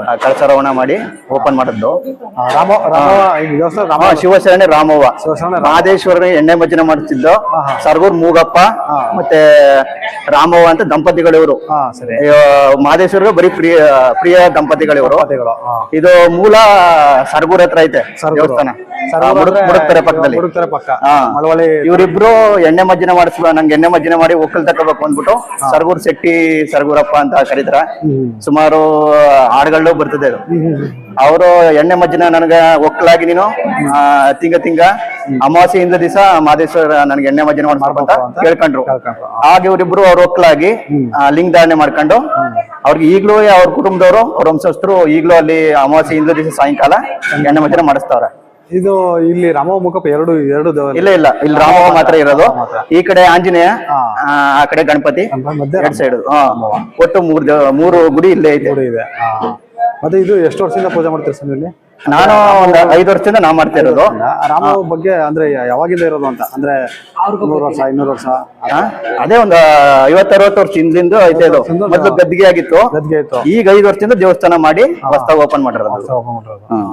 ಆ, ಕಳಸಾರೋಹಣ ಮಾಡಿ ಓಪನ್ ಮಾಡಿದ್ದು. ರಾಮ ರಾಮ ಶಿವಶರಣೆ ರಾಮವ್ವ. ಮಹದೇಶ್ವರ ಮಹದೇಶ್ವರನ ಎಣ್ಣೆ ಭಜನೆ ಮಾಡ್ತಿದ್ದು. ಸರ್ಗೂರ್ ಮೂಗಪ್ಪ ಮತ್ತೆ ರಾಮವ್ವ ಅಂತ ದಂಪತಿಗಳಿವರು. ಮಹದೇಶ್ವರ ಬರೀ ಪ್ರಿಯ ಪ್ರಿಯ ದಂಪತಿಗಳಿವರು. ಇದು ಮೂಲ ಸರ್ಗೂರ್ ಹತ್ರ ಐತೆ ದೇವಸ್ಥಾನ. ಮುಡುಕ್ತಾರೆ ಪಕ್ಕದಲ್ಲಿ. ಇವರಿಬ್ರು ಎಣ್ಣೆ ಮಜ್ಜನೆ ಮಾಡಿಸ್ಲ ನಂಗೆ ಎಣ್ಣೆ ಮಜ್ಜನೆ ಮಾಡಿ ಒಕ್ಕಲ್ ತಕೋಬೇಕು ಅಂದ್ಬಿಟ್ಟು ಸರ್ಗೂರ್ ಶೆಟ್ಟಿ ಸರ್ಗೂರಪ್ಪ ಅಂತ ಕರೀತಾರ. ಸುಮಾರು ಹಾಡುಗಳು ಬರ್ತದೆ ಅದು. ಅವರು ಎಣ್ಣೆ ಮಜ್ಜನ ನನಗೆ ಒಕ್ಕಲಾಗಿ ನೀನು ತಿಂಗ ತಿಂಗ ಅಮಾವಾಸ್ಯೆಯಿಂದ ದಿವಸ ಮಾದೇಶ್ವರ ನನಗೆ ಎಣ್ಣೆ ಮಜ್ಜಿನ ಮಾಡ್ಬೇಕು ಅಂತ ಕೇಳ್ಕೊಂಡ್ರು. ಆಗ ಇವರಿಬ್ರು ಅವ್ರ ಒಕ್ಕಲಾಗಿ ಲಿಂಗ ಧಾರಣೆ ಮಾಡ್ಕೊಂಡು ಅವ್ರಿಗೆ ಈಗಲೂ ಅವ್ರ ಕುಟುಂಬದವರು ಅವ್ರ ವಂಶಸ್ಥರು ಈಗ್ಲೂ ಅಲ್ಲಿ ಅಮಾವಾಸ್ಯೆಯಿಂದ ದಿವಸ ಸಾಯಂಕಾಲ ಎಣ್ಣೆ ಮಜ್ಜಿನ ಮಾಡಿಸ್ತಾವ್ರೆ. ಇದು ಇಲ್ಲಿ ರಾಮ ಮುಖಪ್ಪ ಎರಡು ಎರಡು ಇಲ್ಲ ಇಲ್ಲ. ಇಲ್ಲಿ ರಾಮ ಮಾತ್ರ. ಇರೋದು. ಈ ಕಡೆ ಆಂಜನೇಯ ಆ, ಆ ಕಡೆ ಗಣಪತಿ ಎರಡ್ ಸೈಡ್ ಒಟ್ಟು ಮೂರ್ ಮೂರು ಗುಡಿ ಇಲ್ಲೇ ಇದೆ. ಮತ್ತೆ ಇದು ಎಷ್ಟು ವರ್ಷದಿಂದ ಪೂಜೆ ಮಾಡ್ತೀರಿ ಸ್ವಾಮಿ ಇಲ್ಲಿ? ನಾನು ಒಂದು ಐದು ವರ್ಷದಿಂದ ನಾ ಮಾಡ್ತಾ ಇರೋದು. ರಾಮ ಬಗ್ಗೆ ಅಂದ್ರೆ ಯಾವಾಗಿಂದ ಇರೋದು ಅಂತ? ಅಂದ್ರೆ ನೂರು ವರ್ಷ ಇನ್ನೂರು ವರ್ಷ? ಆ, ಅದೇ ಒಂದು ಐವತ್ತರವತ್ತು ವರ್ಷ ಹಿಂದಿಂದ ಐತೆ ಇದು. ಮೊದ್ಲು ಗದ್ದಿಗೆ ಆಗಿತ್ತು. ಗದ್ಗೆ ಆಯ್ತು. ಈಗ ಐದು ವರ್ಷದಿಂದ ದೇವಸ್ಥಾನ ಮಾಡಿ ಹೊಸ್ತಾಗ ಓಪನ್ ಮಾಡಿರೋದು. ಓಪನ್ ಮಾಡಿರೋದು. ಹ್ಮ್.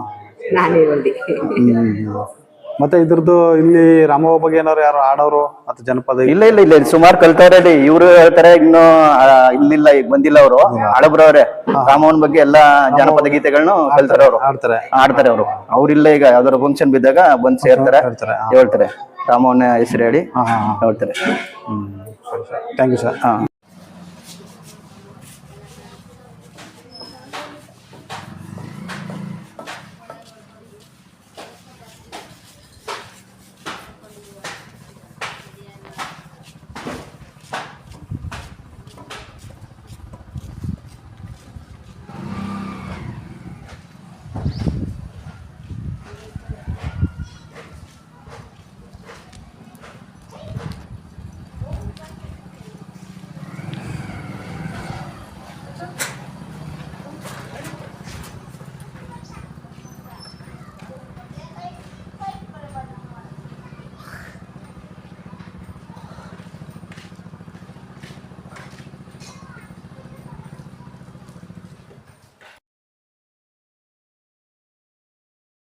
ಮತ್ತೆ ಇದ್ರದ್ದು ಇಲ್ಲಿ ರಾಮವ್ವ ಬಗ್ಗೆ ಏನಾರು ಯಾರು ಆಡೋರು ಮತ್ತೆ ಜನಪದ ಇಲ್ಲ ಇಲ್ಲ ಇಲ್ಲ. ಸುಮಾರು ಕಲ್ತವ್ರೆ. ಇವ್ರು ಹೇಳ್ತಾರೆ ಇನ್ನು ಆ, ಇಲ್ಲಿಲ್ಲ ಈಗ ಬಂದಿಲ್ಲ ಅವರು. ಹಳಬ್ರವ್ರೆ ರಾಮವನ್ ಬಗ್ಗೆ ಎಲ್ಲಾ ಜನಪದ ಗೀತೆಗಳನ್ನ ಕಲ್ತಾರೆ ಅವರು ಆಡ್ತಾರೆ. ಆಡ್ತಾರೆ ಅವರು. ಅವ್ರಿಲ್ಲ ಈಗ ಯಾವ್ದಾದ್ರು ಫಂಕ್ಷನ್ ಬಿದ್ದಾಗ ಬಂದ್ ಸೇರ್ತಾರೆ. ಹೇಳ್ತಾರೆ. ಹೇಳ್ತಾರೆ. ರಾಮವನ್ನ ಹೆಸರು ಹೇಳಿ ಹೇಳ್ತಾರೆ. Thank you sir. ಹಾ.